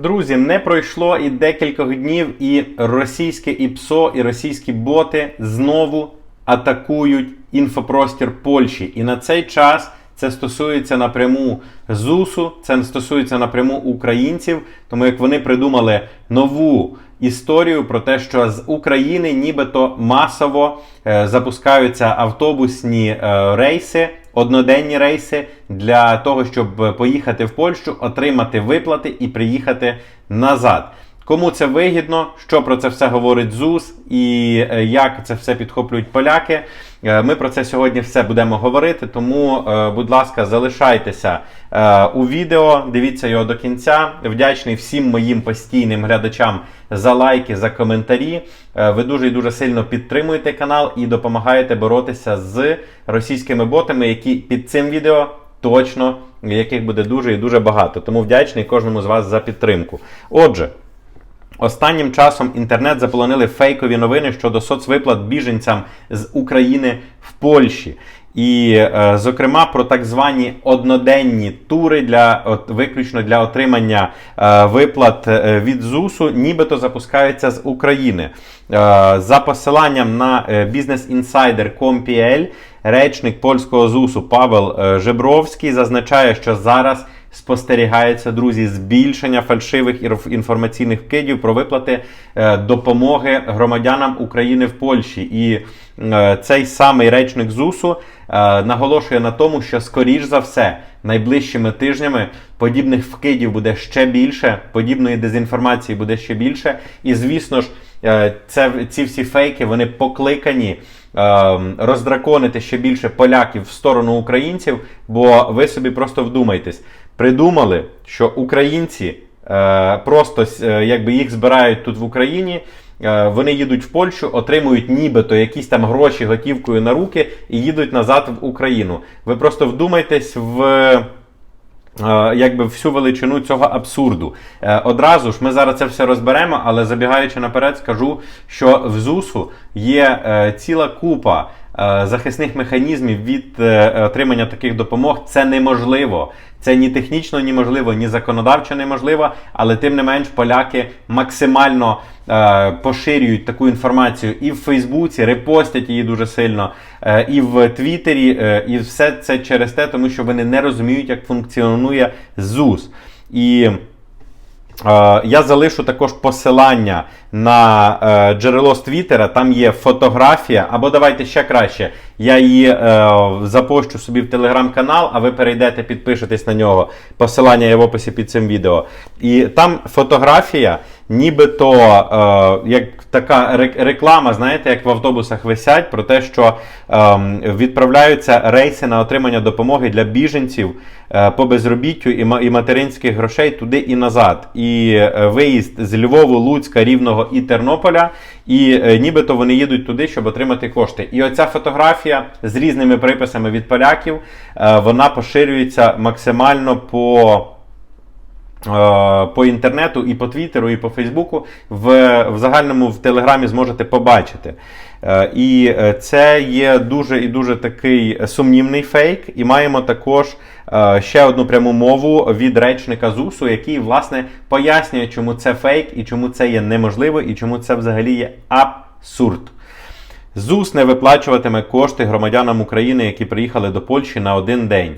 Друзі, не пройшло і декількох днів, і російське ІПСО, і російські боти знову атакують інфопростір Польщі. І на цей час це стосується напряму ЗУСу, це стосується напряму українців, тому як вони придумали нову історію про те, що з України нібито масово е, запускаються автобусні е, рейси, одноденні рейси для того, щоб поїхати в Польщу, отримати виплати і приїхати назад. Кому це вигідно, що про це все говорить ЗУС і е, як це все підхоплюють поляки. Е, Ми про це сьогодні все будемо говорити. Тому, е, будь ласка, залишайтеся у відео, дивіться його до кінця. Вдячний всім моїм постійним глядачам за лайки, за коментарі. Ви дуже і дуже сильно підтримуєте канал і допомагаєте боротися з російськими ботами, які під цим відео точно яких буде дуже і дуже багато. Тому вдячний кожному з вас за підтримку. Отже. Останнім часом інтернет заполонили фейкові новини щодо соцвиплат біженцям з України в Польщі. І, е, зокрема, про так звані одноденні тури для от, виключно для отримання е, виплат е, від ЗУСу, нібито запускаються з України. Е, за посиланням на е, бізнес-інсайдер.com.pl речник польського ЗУСу Павел е, Жебровський зазначає, що зараз спостерігається, друзі, збільшення фальшивих інформаційних вкидів про виплати е, допомоги громадянам України в Польщі. І е, цей самий речник ЗУСу е, наголошує на тому, що скоріш за все найближчими тижнями подібних вкидів буде ще більше, подібної дезінформації буде ще більше. І звісно ж, це ці всі фейки вони покликані. Роздраконити ще більше поляків в сторону українців, бо ви собі просто вдумайтесь, придумали, що українці е, просто е, якби їх збирають тут в Україні. е, Вони їдуть в Польщу, отримують нібито якісь там гроші готівкою на руки і їдуть назад в Україну. Ви просто вдумайтесь в. е, Якби всю величину цього абсурду. Е, Одразу ж ми зараз це все розберемо, але забігаючи наперед, скажу, що в ЗУСу є ціла купа захисних механізмів від е, отримання таких допомог. Це неможливо. Це ні технічно неможливо, ні законодавчо неможливо, але тим не менш поляки максимально е, поширюють таку інформацію і в Фейсбуці, репостять її дуже сильно, е, і в Твіттері, е, і все це через те, тому що вони не розуміють, як функціонує ЗУС. І Е, Я залишу також посилання на е, джерело з Твіттера. Там є фотографія, або давайте ще краще. Я її е, запощу собі в телеграм-канал, а ви перейдете, підпишетесь на нього. Посилання є в описі під цим відео. І там фотографія, нібито е, як така реклама, знаєте, як в автобусах висять, про те, що ем, відправляються рейси на отримання допомоги для біженців е, по безробіттю і, і материнських грошей туди і назад. І е, виїзд з Львову, Луцька, Рівного і Тернополя. І е, нібито вони їдуть туди, щоб отримати кошти. І оця фотографія з різними приписами від поляків, е, вона поширюється максимально по. Е, По інтернету, і по Твіттеру, і по Фейсбуку в, в загальному в Телеграмі зможете побачити. Е, І е, це є дуже і дуже такий сумнівний фейк. І маємо також ще одну пряму мову від речника ЗУСу, який власне пояснює, чому це фейк і чому це є неможливо, і чому це взагалі є абсурд. ЗУС не виплачуватиме кошти громадянам України, які приїхали до Польщі на один день.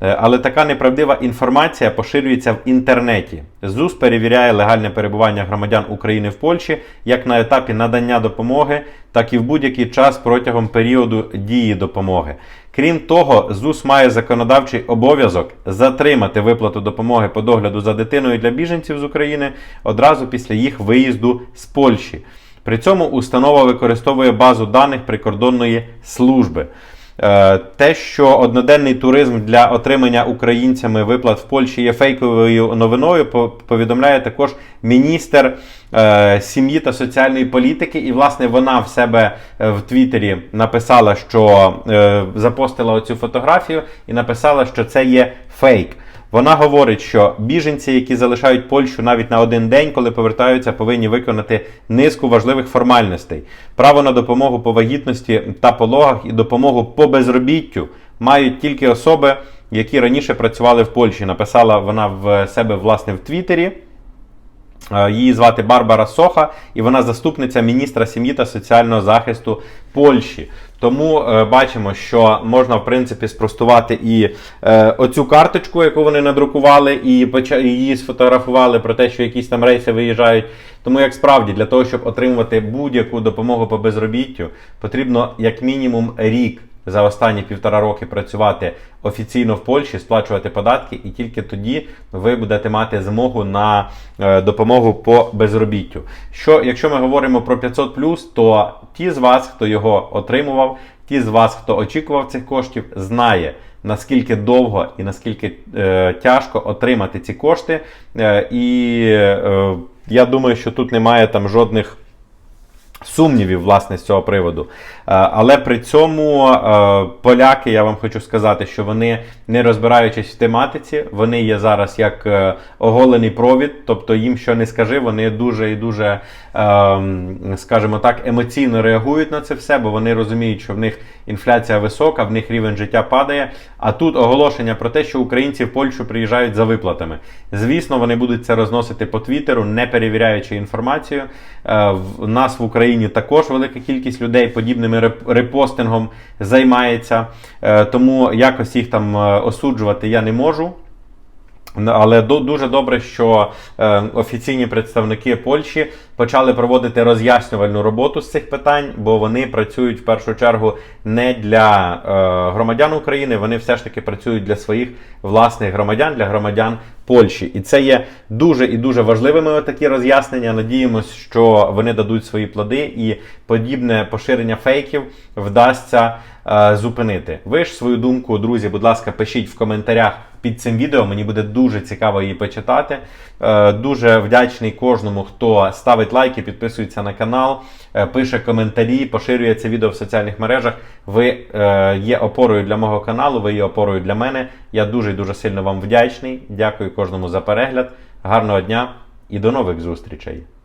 Е, Але така неправдива інформація поширюється в інтернеті. ЗУС перевіряє легальне перебування громадян України в Польщі як на етапі надання допомоги, так і в будь-який час протягом періоду дії допомоги. Крім того, ЗУС має законодавчий обов'язок затримати виплату допомоги по догляду за дитиною для біженців з України одразу після їх виїзду з Польщі. При цьому установа використовує базу даних прикордонної служби. Е, Те, що одноденний туризм для отримання українцями виплат в Польщі є фейковою новиною, по- повідомляє також міністр е, сім'ї та соціальної політики. І, власне, вона в себе е, в Твіттері написала, що запостила оцю фотографію і написала, що це є фейк. Вона говорить, що біженці, які залишають Польщу навіть на один день, коли повертаються, повинні виконати низку важливих формальностей. Право на допомогу по вагітності та пологах і допомогу по безробіттю мають тільки особи, які раніше працювали в Польщі. Написала вона в себе власне в Твіттері. Е, Її звати Барбара Соха, і вона заступниця міністра сім'ї та соціального захисту Польщі. Тому е, бачимо, що можна в принципі спростувати і е, оцю карточку, яку вони надрукували, і її сфотографували про те, що якісь там рейси виїжджають. Тому як справді для того, щоб отримувати будь-яку допомогу по безробіттю, потрібно як мінімум рік за останні півтора роки працювати офіційно в Польщі, сплачувати податки, і тільки тоді ви будете мати змогу на е, допомогу по безробіттю. Що, якщо ми говоримо про 500 то ті з вас, хто його отримував, ті з вас, хто очікував цих коштів, знає. Наскільки довго і наскільки е, тяжко отримати ці кошти, Е, і е, я думаю, що тут немає там жодних сумнівів власне з цього приводу. Е, Але при цьому е, поляки, я вам хочу сказати, що вони, не розбираючись в тематиці, вони є зараз як е, оголений провід, тобто їм що не скажи, вони дуже і дуже, ем, скажімо так, емоційно реагують на це все, бо вони розуміють, що в них інфляція висока, в них рівень життя падає. А тут оголошення про те, що українці в Польщу приїжджають за виплатами. Звісно, вони будуть це розносити по Твіттеру, не перевіряючи інформацію. В нас в Україні також велика кількість людей подібними репостингом займається. Е, Тому якось їх там е, осуджувати я не можу. Але дуже добре, що е, офіційні представники Польщі почали проводити роз'яснювальну роботу з цих питань, бо вони працюють в першу чергу не для е, громадян України, вони все ж таки працюють для своїх власних громадян, для громадян Польщі. І це є дуже і дуже важливими такі роз'яснення. Надіємось, що вони дадуть свої плоди і подібне поширення фейків вдасться е, зупинити. Ви ж свою думку, друзі, будь ласка, пишіть в коментарях під цим відео. Мені буде дуже цікаво її почитати. Е, Дуже вдячний кожному, хто ставить лайки, підписується на канал, е, пише коментарі, поширює це відео в соціальних мережах. Ви е, є опорою для мого каналу, ви є опорою для мене. Я дуже дуже сильно вам вдячний. Дякую кожному за перегляд. Гарного дня і до нових зустрічей!